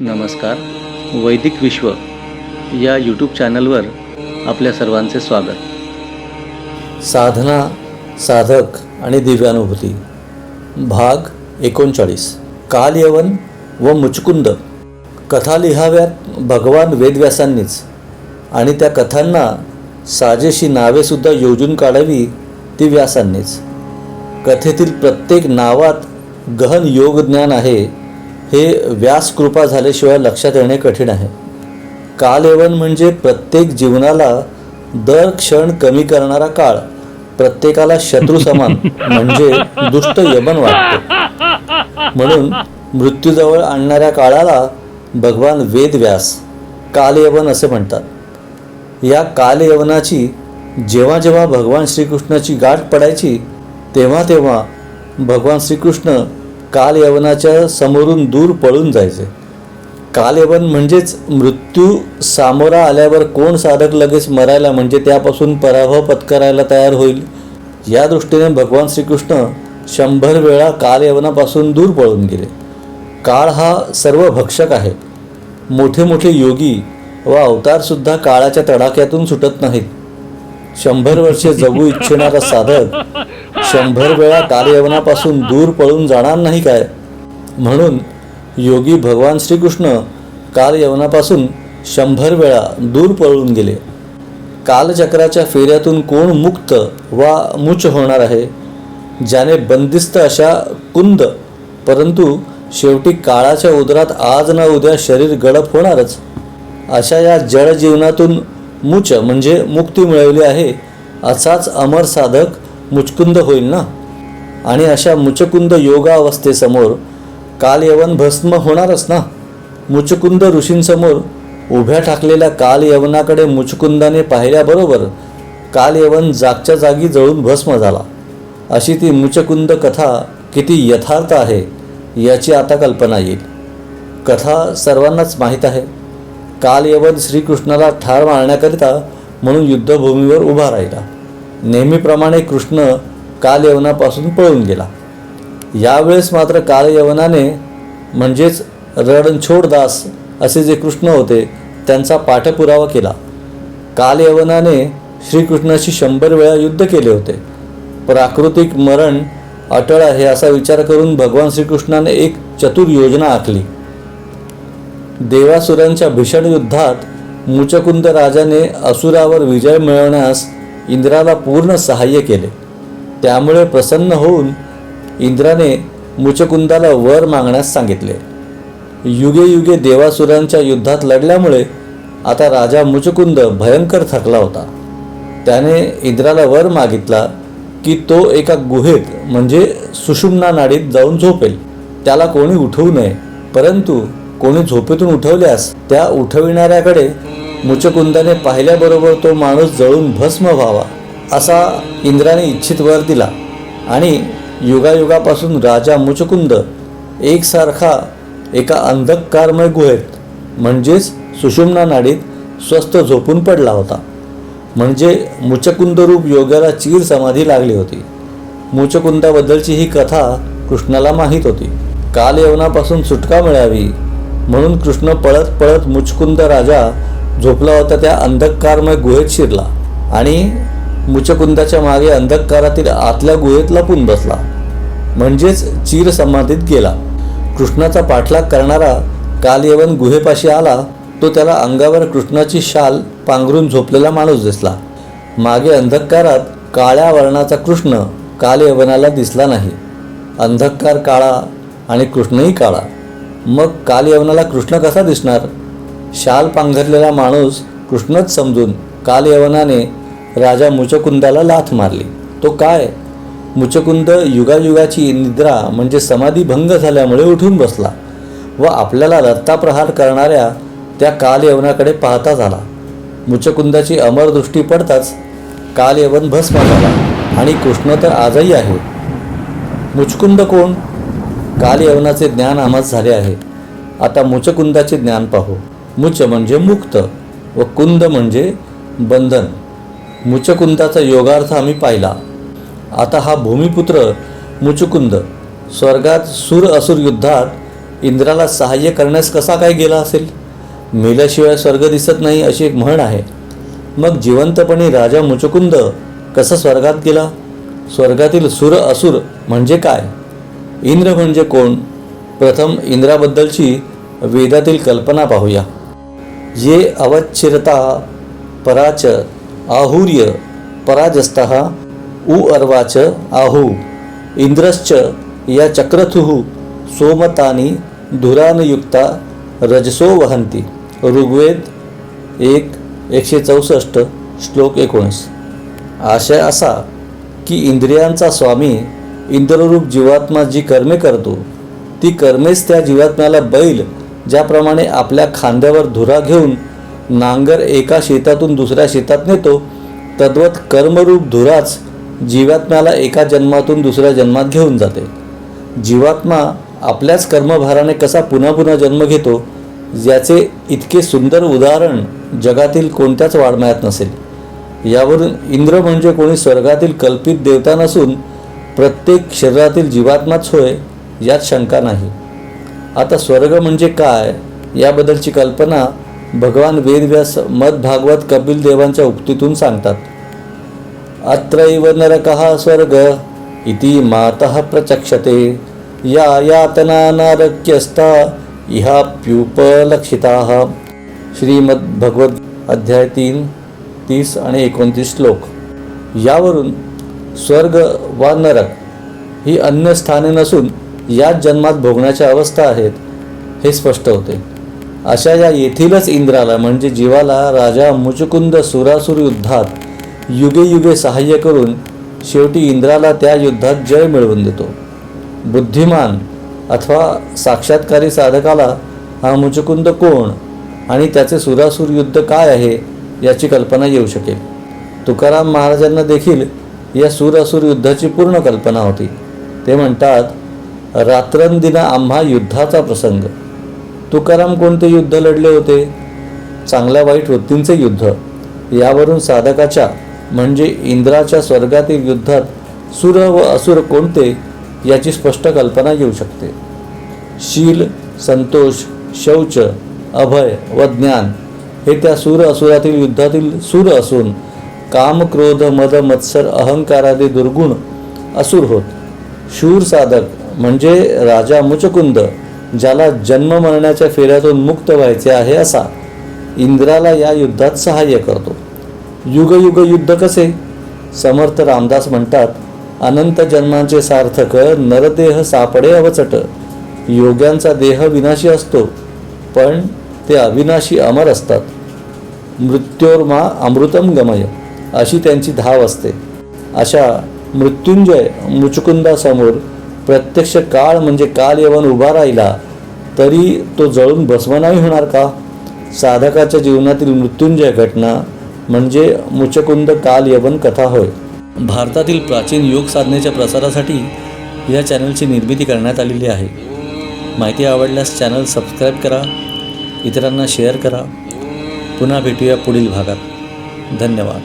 नमस्कार. वैदिक विश्व या यूट्यूब चॅनलवर आपल्या सर्वांचे स्वागत. साधना साधक आणि दिव्यानुभूती. भाग एकोणचाळीस. कालयवन व मुचकुंद. कथा लिहाव्यात भगवान वेदव्यासांनीच. आणि त्या कथांना साजेशी नावेसुद्धा योजून काढावी ती व्यासांनीच. कथेतील प्रत्येक नावात गहन योगज्ञान आहे हे व्यास कृपा झाल्याशिवाय लक्षात येणे कठीण आहे. कालयवन म्हणजे प्रत्येक जीवनाला दर क्षण कमी करणारा काळ. प्रत्येकाला शत्रू समान म्हणजे दुष्ट यमन वाटतो. म्हणून मृत्यूजवळ आणणाऱ्या काळाला भगवान वेदव्यास कालयवन असे म्हणतात. या कालयवनाची जेव्हा जेव्हा भगवान श्रीकृष्णाची गाठ पडायची तेव्हा तेव्हा भगवान श्रीकृष्ण कालयवनाच्या समोरून दूर पळून जायचे. कालयवन म्हणजेच मृत्यू सामोरा आल्यावर कोण साधक लगेच मरायला म्हणजे त्यापासून पराभव पत्करायला तयार होईल? या दृष्टीने भगवान श्रीकृष्ण शंभर वेळा कालयवनापासून दूर पळून गेले. काळ हा सर्व भक्षक आहे. मोठे मोठे योगी व अवतारसुद्धा काळाच्या तडाख्यातून सुटत नाहीत. शंभर वर्षे जगू इच्छिणारा साधक शंभर वेळा कालयवनापासून दूर पळून जाणार नाही काय? म्हणून योगी भगवान श्रीकृष्ण कालयवनापासून शंभर वेळा दूर पळून गेले. कालचक्राच्या फेऱ्यातून कोण मुक्त वा मुच होणार आहे? ज्याने बंदिस्त अशा कुंद परंतु शेवटी काळाच्या उदरात आज ना उद्या शरीर गडप होणारच. अशा या जड जीवनातून मुच म्हणजे मुक्ती मिळवली आहे असाच अमर साधक मुचकुंद होईल ना? आणि अशा मुचकुंद योगावस्थेसमोर कालयवन भस्म होणारच ना? मुचकुंद ऋषींसमोर उभ्या ठाकलेल्या कालयवनाकडे मुचकुंदाने पाहिल्याबरोबर कालयवन जागच्या जागी जळून भस्म झाला. अशी ती मुचकुंद कथा किती यथार्थ आहे याची आता कल्पना येईल. कथा सर्वांनाच माहीत आहे. कालयवन श्रीकृष्णाला ठार मारण्याकरिता म्हणून युद्धभूमीवर उभा राहिला. नेहमीप्रमाणे कृष्ण कालयवनापासून पळून गेला. यावेळेस मात्र कालयवनाने म्हणजेच रणछोडदास असे जे कृष्ण होते त्यांचा पाठपुरावा केला. कालयवनाने श्रीकृष्णाशी शंभर वेळा युद्ध केले होते. प्राकृतिक मरण अटळ आहे असा विचार करून भगवान श्रीकृष्णाने एक चतुर योजना आखली. देवासुरांच्या भीषण युद्धात मुचकुंद राजाने असुरावर विजय मिळवण्यास इंद्राला पूर्ण सहाय्य केले. त्यामुळे प्रसन्न होऊन इंद्राने मुचकुंदाला वर मागण्यास सांगितले. युगे युगे देवासुरांच्या युद्धात लढल्यामुळे आता राजा मुचकुंद भयंकर थकला होता. त्याने इंद्राला वर मागितला की तो एका गुहेत म्हणजे सुषुम्ना नाडीत जाऊन झोपेल. त्याला कोणी उठवू नये परंतु कोणी झोपेतून उठवल्यास त्या उठविणाऱ्याकडे मुचकुंदाने पाहिल्याबरोबर तो माणूस जळून भस्म व्हावा असा इंद्राने इच्छित वर दिला. आणि युगायुगापासून राजा मुचकुंद एकसारखा एका अंधकारमय गुहेत म्हणजेच सुषुम्ना नाडीत स्वस्थ झोपून पडला होता. म्हणजे मुचकुंदरूप योगाला चीर समाधी लागली होती. मुचकुंदाबद्दलची ही कथा कृष्णाला माहीत होती. कालयवनापासून सुटका मिळावी म्हणून कृष्ण पळत पळत मुचकुंद राजा झोपला होता त्या अंधकारमय गुहेत शिरला आणि मुचकुंदाच्या मागे अंधकारातील आतल्या गुहेत लपून बसला. म्हणजेच चीर समाधीत गेला. कृष्णाचा पाठलाग करणारा कालयवन गुहेपाशी आला तो त्याला अंगावर कृष्णाची शाल पांघरून झोपलेला माणूस दिसला. मागे अंधकारात काळ्या वर्णाचा कृष्ण कालयवनाला दिसला नाही. अंधकार काळा आणि कृष्णही काळा. मग कालयवनाला कृष्ण कसा दिसणार? शाल पांघरलेला माणूस कृष्णच समजून कालयवनाने राजा मुचकुंदाला लाथ मारली. तो काय? मुचकुंद युगायुगाची निद्रा म्हणजे समाधी भंग झाल्यामुळे उठून बसला व आपल्याला रत्ताप्रहार करणाऱ्या त्या कालयवनाकडे पाहता झाला. मुचकुंदाची अमर दृष्टी पडताच कालयवन भस्म झाला आणि कृष्ण तर आजही आहे. मुचकुंद कोण? कालयवनाचे ज्ञान आम्हास झाले आहे. आता मुचकुंदाचे ज्ञान पाहू. मुच म्हणजे मुक्त व कुंद म्हणजे बंधन. मुचकुंदाचा योगार्थ आम्ही पाहिला. आता हा भूमिपुत्र मुचुकुंद स्वर्गात सुर असुर युद्धात इंद्राला सहाय्य करण्यास कसा काय गेला असेल? मेल्याशिवाय स्वर्ग दिसत नाही अशी एक म्हण आहे. मग जिवंतपणे राजा मुचकुंद कसा स्वर्गात गेला? स्वर्गातील सुर असुर म्हणजे काय? इंद्र म्हणजे कोण? प्रथम इंद्राबद्दलची वेदातील कल्पना पाहूया. ये अवच्छिरता पराच आहुर्य पराजस्त उ अर्वाच आहु इंद्रश्च या चक्रथुः सोमतानी धुरानयुक्ता रजसो वहंती ऋग्वेद एक एकशे चौसष्ट श्लोक एकोणीस। आशय असा की इंद्रियांचा स्वामी इंद्ररूप जीवात्मा जी कर्मे करतो ती कर्मेच त्या जीवात्म्याला बैल ज्याप्रमाणे आपल्या खांद्यावर धुरा घेऊन नांगर एका शेतातून दुसऱ्या शेतात नेतो तद्वत कर्मरूप धुराच जीवात्म्याला एका जन्मातून दुसऱ्या जन्मात घेऊन जाते. जीवात्मा आपल्याच कर्मभाराने कसा पुन्हा पुन्हा जन्म घेतो याचे इतके सुंदर उदाहरण जगातील कोणत्याच वाड्मयात नसेल. यावरून इंद्र म्हणजे कोणी स्वर्गातील कल्पित देवता नसून प्रत्येक शरीरातील जीवात्माच होय यात शंका नाही. आता स्वर्ग म्हणजे काय? याबद्दलची कल्पना भगवान वेदव्यास मद भागवत कपिल देवांच्या उक्तीतून सांगतात. अत्रैव नरकः स्वर्ग इति मातः प्रचक्षते। या यातना नारक्यस्ता इहाप्युपलक्षिताः श्रीमद्भगवत अध्याय तीन तीस आणि एकोणतीस श्लोक। यावरून स्वर्ग वा नरक ही अन्य स्थाने नसून याच जन्मात भोगण्याच्या अवस्था आहेत हे स्पष्ट होते. अशा या येथीलच इंद्राला म्हणजे जीवाला राजा मुचुकुंद सुरासुर युद्धात युगे युगे सहाय्य करून शेवटी इंद्राला त्या युद्धात जय मिळवून देतो. बुद्धिमान अथवा साक्षात्कारी साधकाला हा मुचुकुंद कोण आणि त्याचे सुरासूर युद्ध काय आहे याची कल्पना येऊ शकेल. तुकाराम महाराजांना देखील या सुरासूर युद्धाची पूर्ण कल्पना होती. ते म्हणतात रात्रंदिना आम्हा युद्धाचा प्रसंग. तुकाराम कोणते युद्ध लढले होते? चांगल्या वाईट वृत्तींचे युद्ध. यावरून साधकाच्या म्हणजे इंद्राच्या स्वर्गातील युद्धात सुर व असुर कोणते? याची स्पष्ट कल्पना येऊ शकते. शील संतोष शौच अभय व ज्ञान हे त्या सूर असुरातील युद्धातील सूर असून काम क्रोध मद मत्सर अहंकारादी दुर्गुण असुर होत. शूर साधक म्हणजे राजा मुचकुंद ज्याला जन्म मरण्याच्या फेऱ्यातून मुक्त व्हायचे आहे असा इंद्राला या युद्धात सहाय्य करतो. युग युग युद्ध कसे? समर्थ रामदास म्हणतात अनंत जन्मांचे सार्थक नरदेह सापडे अवचट. योग्यांचा देह विनाशी असतो पण ते अविनाशी अमर असतात. मृत्योर्मा अमृतम गमय अशी त्यांची धाव असते. अशा मृत्युंजय मुचकुंदासमोर प्रत्यक्ष काळ म्हणजे काल यवन उभा राहिला तरी तो जळून भस्म नाही होणार का? साधकाच्या जीवनातील मृत्युंजय घटना म्हणजे मुचकुंद काल यवन कथा होय. भारतातील प्राचीन योग साधनेच्या प्रसारासाठी या चॅनलची निर्मिती करण्यात आलेली आहे. माहिती आवडल्यास चॅनल सबस्क्राईब करा इतरांना शेअर करा. पुन्हा भेटूया पुढील भागात. धन्यवाद.